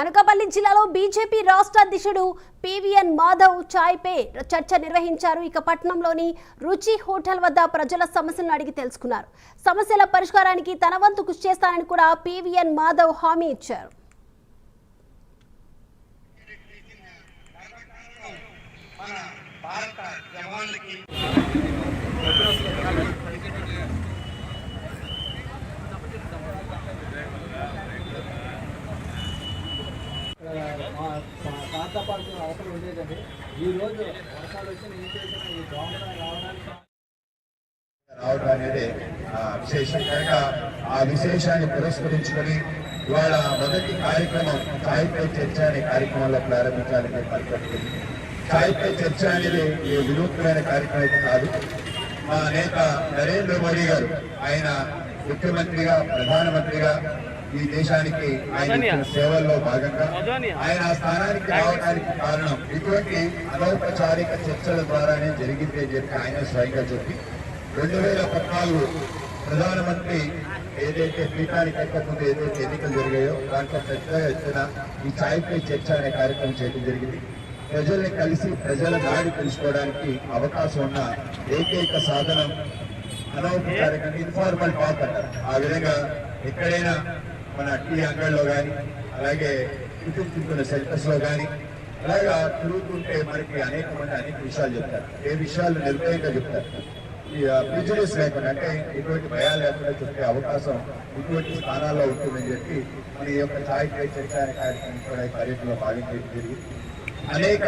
అనకాపల్లి జిల్లాలో బీజేపీ రాష్ట్ర అధ్యక్షుడు పివిఎన్ మాధవ్ చాయ్పే చర్చ నిర్వహించారు. ఇక పట్టణంలోని రుచి హోటల్ వద్ద ప్రజల సమస్యలను అడిగి తెలుసుకున్నారు. సమస్యల పరిష్కారానికి తన వంతు కృషి చేస్తానని కూడా పివిఎన్ మాధవ్ హామీ ఇచ్చారు. మన భారత జవాన్లకి మా తాత అవసరం ఉండేదండి. ఈరోజు వర్షాలు వచ్చి నేను చేసిన ఈ దోమలు రావడానికి రావడం అనేది విశేషం కనుక ఆ విశేషాన్ని పురస్కరించుకొని ఇవాళ మొదటి కార్యక్రమం ఛాయ్ చర్చ అనే కార్యక్రమంలో ప్రారంభించాలని పరిగెత్తుంది ఛాయ్ చర్చ అనేది ఈ వినూత్నమైన కార్యక్రమం అయితే కాదు. మా నేత నరేంద్ర మోడీ గారు ఆయన ముఖ్యమంత్రిగా ప్రధానమంత్రిగా ఈ దేశానికి ఆయన సేవల్లో భాగంగా ఆయన ఆ స్థానానికి రావడానికి కారణం ఇటువంటి అనౌపచారిక చర్చల ద్వారానే జరిగింది అని చెప్పి ఆయన స్వయంగా చెప్పి రెండు వేల పద్నాలుగు ప్రధానమంత్రి ఏదైతే పీఠానికి ఎక్కకుండా ఏదైతే ఎన్నికలు జరిగాయో దాంట్లో పెద్ద ఎత్తున ఈ ఛాయ్ పై చర్చ అనే కార్యక్రమం చేయడం జరిగింది. ప్రజల్ని కలిసి ప్రజల దాడి తెలుసుకోవడానికి అవకాశం ఉన్న ఏకైక సాధనం అనౌపచారికంగా ఇన్ఫార్మల్ టాక్ అంటారు. ఆ విధంగా ఎక్కడైనా మన టీ అంగడిలో కానీ అలాగే టిఫిన్ తింటున్న సెంటర్స్లో కానీ అలాగా తిరుగుతుంటే మనకి అనేక మంది అనేక విషయాలు చెప్తారు. ఏ విషయాలు నిర్భయంగా చెప్తారు. ఈ ప్రిజుడిస్ లేకుండా అంటే ఎటువంటి భయాలు లేకుండా చెప్పే అవకాశం ఇటువంటి స్థానాల్లో ఉంటుందని చెప్పి మన ఈ యొక్క ఛాయ్ పై చర్చ కార్యక్రమం కూడా ఈ పర్యటనలో చేయడం జరిగింది. అనేక